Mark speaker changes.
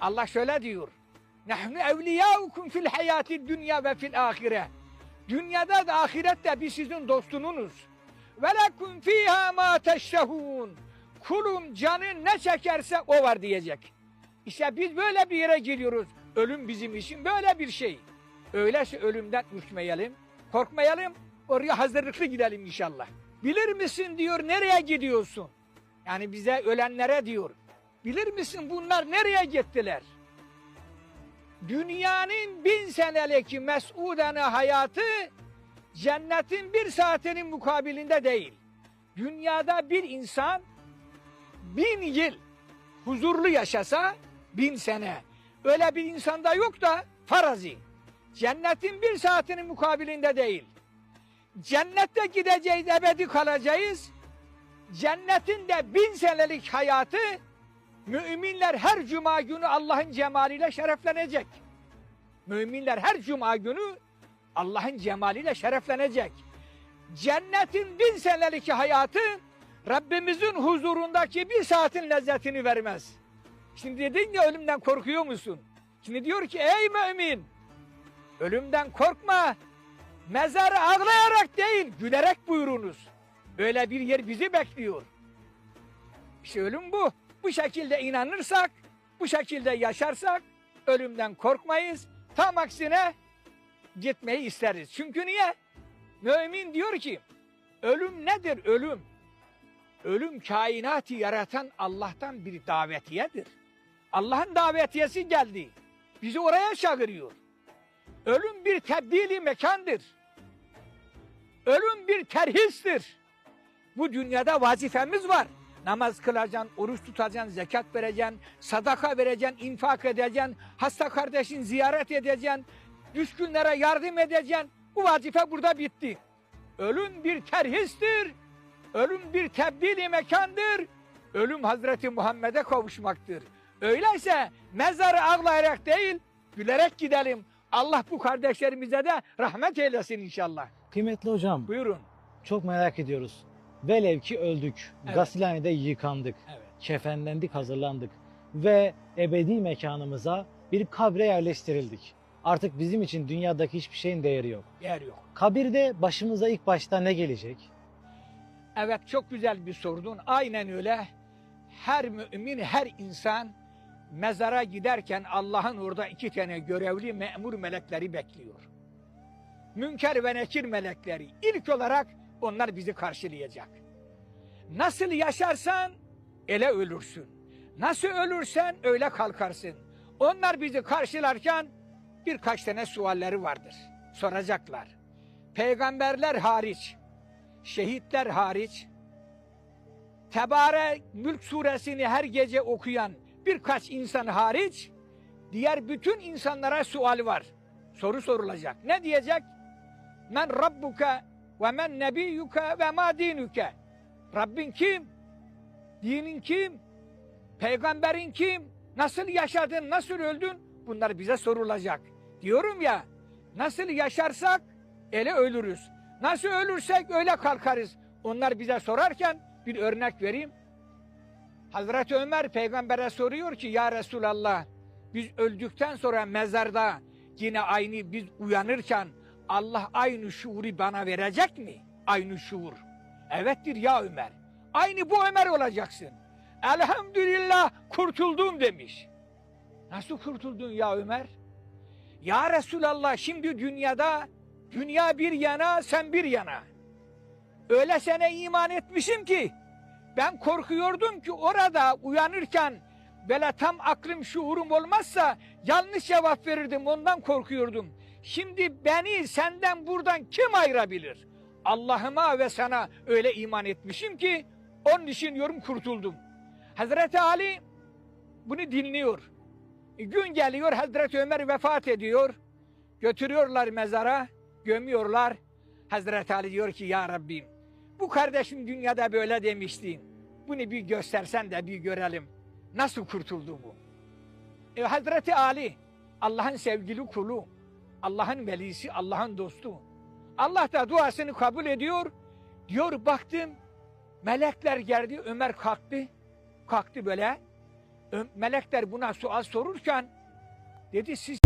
Speaker 1: Allah şöyle diyor. Nahnu evliyaukum fil hayati dünya ve fil ahire. Dünyada da ahirette biz sizin dostununuz. Ve lekum fiha ma teştehun. Kulum canın ne çekerse o var diyecek. İşte biz böyle bir yere geliyoruz. Ölüm bizim için böyle bir şey. Öyleyse ölümden ürkmeyelim, korkmayalım. Oraya hazırlıklı gidelim inşallah. Bilir misin diyor nereye gidiyorsun? Yani bize ölenlere diyor. Bilir misin bunlar nereye gittiler? Dünyanın bin senelik mesudane hayatı cennetin bir saatinin mukabilinde değil. Dünyada bir insan bin yıl huzurlu yaşasa bin sene. Öyle bir insanda yok da farazi. Cennetin bir saatinin mukabilinde değil. Cennette gideceğiz, ebedi kalacağız. Cennetin de bin senelik hayatı müminler her cuma günü Allah'ın cemaliyle şereflenecek. Müminler her cuma günü Allah'ın cemaliyle şereflenecek. Cennetin bin senelik hayatı Rabbimizin huzurundaki bir saatin lezzetini vermez. Şimdi dedin ya ölümden korkuyor musun? Şimdi diyor ki ey mümin ölümden korkma. Mezarı ağlayarak değil gülerek buyurunuz. Öyle bir yer bizi bekliyor. İşte ölüm bu. Bu şekilde inanırsak, bu şekilde yaşarsak ölümden korkmayız. Tam aksine gitmeyi isteriz. Çünkü niye? Mümin diyor ki ölüm nedir ölüm? Ölüm kainatı yaratan Allah'tan bir davetiyedir. Allah'ın davetiyesi geldi. Bizi oraya çağırıyor. Ölüm bir tebdili mekandır. Ölüm bir terhistir. Bu dünyada vazifemiz var. Namaz kılacaksın, oruç tutacaksın, zekat vereceksin, sadaka vereceksin, infak edeceksin, hasta kardeşin ziyaret edeceksin, düşkünlere yardım edeceksin. Bu vazife burada bitti. Ölüm bir terhistir. Ölüm bir tebdili mekandır. Ölüm Hazreti Muhammed'e kavuşmaktır. Öyleyse mezarı ağlayarak değil, gülerek gidelim. Allah bu kardeşlerimize de rahmet eylesin inşallah.
Speaker 2: Kıymetli hocam,
Speaker 1: Buyurun.
Speaker 2: çok merak ediyoruz. Velev ki öldük,
Speaker 1: Evet.
Speaker 2: gasilhanede yıkandık,
Speaker 1: Evet.
Speaker 2: kefenlendik, hazırlandık ve ebedi mekanımıza bir kabre yerleştirildik. Artık bizim için dünyadaki hiçbir şeyin değeri yok.
Speaker 1: Yer yok.
Speaker 2: Kabirde başımıza ilk başta ne gelecek?
Speaker 1: Evet çok güzel bir sordun. Aynen öyle. Her mümin, her insan mezara giderken Allah'ın orada iki tane görevli memur melekleri bekliyor. Münker ve nekir melekleri. İlk olarak onlar bizi karşılayacak. Nasıl yaşarsan öyle ölürsün. Nasıl ölürsen öyle kalkarsın. Onlar bizi karşılarken birkaç tane sualleri vardır. Soracaklar. Peygamberler hariç, şehitler hariç, Tebare Mülk suresini her gece okuyan birkaç insan hariç, diğer bütün insanlara sual var. Soru sorulacak. Ne diyecek? Men Rabbuka ve men nebiyyuka ve ma dinuke. Rabbin kim? Dinin kim? Peygamberin kim? Nasıl yaşadın, nasıl öldün? Bunlar bize sorulacak. Diyorum ya, nasıl yaşarsak öyle ölürüz. Nasıl ölürsek öyle kalkarız. Onlar bize sorarken bir örnek vereyim. Hazreti Ömer peygambere soruyor ki ya Resulallah biz öldükten sonra mezarda yine aynı biz uyanırken Allah aynı şuuru bana verecek mi? Aynı şuur. Evettir ya Ömer. Aynı bu Ömer olacaksın. Elhamdülillah kurtuldum demiş. Nasıl kurtuldun ya Ömer? Ya Resulallah şimdi dünyada dünya bir yana sen bir yana. Öyle sene iman etmişim ki ben korkuyordum ki orada uyanırken böyle tam aklım şuurum olmazsa yanlış cevap verirdim ondan korkuyordum. Şimdi beni senden buradan kim ayırabilir? Allah'ıma ve sana öyle iman etmişim ki onun için yorum kurtuldum. Hazreti Ali bunu dinliyor. E, Gün geliyor Hazreti Ömer vefat ediyor. Götürüyorlar mezara, gömüyorlar. Hazreti Ali diyor ki ya Rabbim bu kardeşim dünyada böyle demiştin. Bunu bir göstersen de bir görelim. Nasıl kurtuldu bu? E, Hazreti Ali Allah'ın sevgili kulu, Allah'ın velisi, Allah'ın dostu. Allah da duasını kabul ediyor. Diyor baktım melekler geldi Ömer kalktı. Kalktı böyle. Melekler buna sual sorurken dedi siz